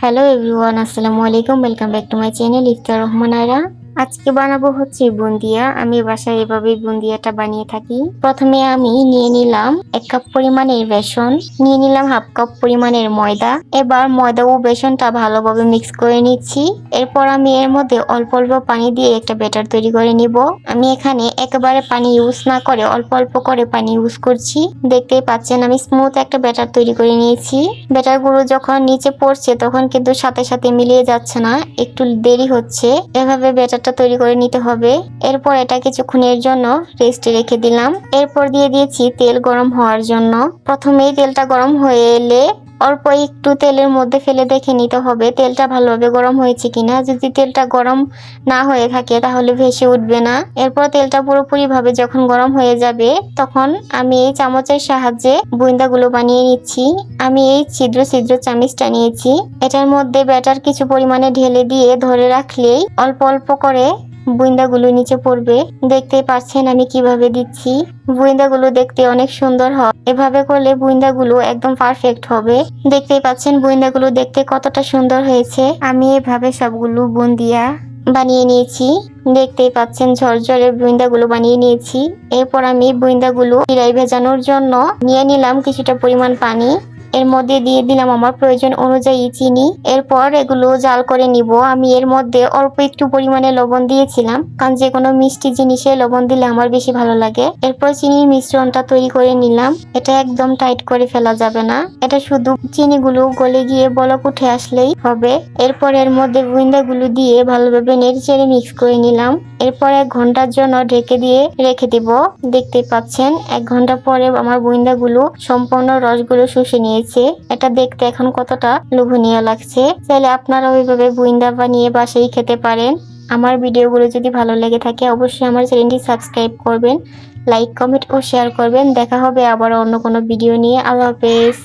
Hello everyone আসসালামু আলাইকুম welcome back to my channel Iftar Rahman Ayra আজকে বানাবো হচ্ছে বুন্দিয়া। আমি বাসায় এভাবে বুন্দিয়াটা বানিয়ে থাকি। প্রথমে আমি নিয়ে নিলাম এক কাপ পরিমাণের বেসন, নিয়ে নিলাম হাফ কাপ পরিমাণের ময়দা। এবার ময়দা ও বেসনটা ভালোভাবে মিক্স করে নিচ্ছি। এরপর আমি এর মধ্যে অল্প অল্প পানি দিয়ে একটা ব্যাটার তৈরি করে নিব। আমি এখানে একেবারে পানি ইউজ না করে অল্প অল্প করে পানি ইউজ করছি। দেখতেই পাচ্ছেন আমি স্মুথ একটা ব্যাটার তৈরি করে নিয়েছি। ব্যাটারগুলো যখন নিচে পড়ছে তখন কিন্তু সাথে সাথে মিলিয়ে যাচ্ছে না। একটু দেরি হচ্ছে। এভাবে ব্যাটারটা তৈরি করে নিতে হবে। এরপর এটা কিছুক্ষণের জন্য রেস্টে রেখে দিলাম। এরপর দিয়ে দিয়েছি তেল গরম হওয়ার জন্য। প্রথমেই তেলটা গরম হয়ে এলে অল্প একটু তেলের মধ্যে ফেলে দেখে নিতে হবে। তেলটা ভালোভাবে গরম হয়েছে কিনা। যদি তেলটা গরম না হয়ে থাকে, তাহলে ভেসে উঠবে না। এরপর তেলটা পুরোপুরিভাবে যখন গরম হয়ে যাবে, তখন আমি এই চামচের সাহায্যে বুইন্দাগুলো বানিয়ে নিচ্ছি। আমি এই ছিদ্র ছিদ্র চামিচটা নিয়েছি। এটার মধ্যে ব্যাটার কিছু পরিমাণে ঢেলে দিয়ে ধরে রাখলেই অল্প অল্প করে বুইন্দাগুলো নিচে পড়বে। দেখতেই পাচ্ছেন আমি কীভাবে দিচ্ছি। বুইন্দাগুলো দেখতে অনেক সুন্দর হয়। এভাবে করলে বুইন্দাগুলো একদম পারফেক্ট হবে। দেখতেই পাচ্ছেন বুইন্দাগুলো দেখতে কতটা সুন্দর হয়েছে। আমি এভাবে সবগুলো বুন্দিয়া বানিয়ে নিয়েছি। দেখতেই পাচ্ছেন ঝরঝরে বুইন্দাগুলো বানিয়ে নিয়েছি। এরপর আমি বুইন্দাগুলো চিরাই ভেজানোর জন্য নিয়ে নিলাম কিছুটা পরিমাণ পানি। এর মধ্যে দিয়ে দিলাম আমার প্রয়োজন অনুযায়ী চিনি। এরপর এগুলো জাল করে নিব। আমি এর মধ্যে অল্প একটু পরিমাণে লবণ দিয়েছিলাম। কারণ যে কোনো মিষ্টি জিনিসে লবণ দিলে আমার বেশি ভালো লাগে। এরপর চিনির মিশ্রণটা তৈরি করে নিলাম। এটা একদম টাইট করে ফেলা যাবে না। এটা শুধু চিনিগুলো গলে গিয়ে বলক উঠে আসলেই হবে। এরপর এর মধ্যে গুইন্দাগুলো দিয়ে ভালোভাবে নেড়ে চেড়ে মিক্স করে নিলাম। এরপর এক ঘণ্টার জন্য ঢেকে দিয়ে রেখে দিব। দেখতে পাচ্ছেন, এক ঘণ্টা পরে আমার বুইন্দাগুলো সম্পূর্ণ রসগুলো শুষে নিয়েছে এটা দেখতে এখন কতটা লোভনীয় লাগছে। চাইলে আপনারা ওইভাবে বুইন্দা বানিয়ে বাসায় খেতে পারেন। আমার ভিডিওগুলো যদি ভালো লেগে থাকে, অবশ্যই আমার চ্যানেলটি সাবস্ক্রাইব করবেন, লাইক, কমেন্ট ও শেয়ার করবেন। দেখা হবে আবার অন্য কোনো ভিডিও নিয়ে। আল্লাহ হাফেজ।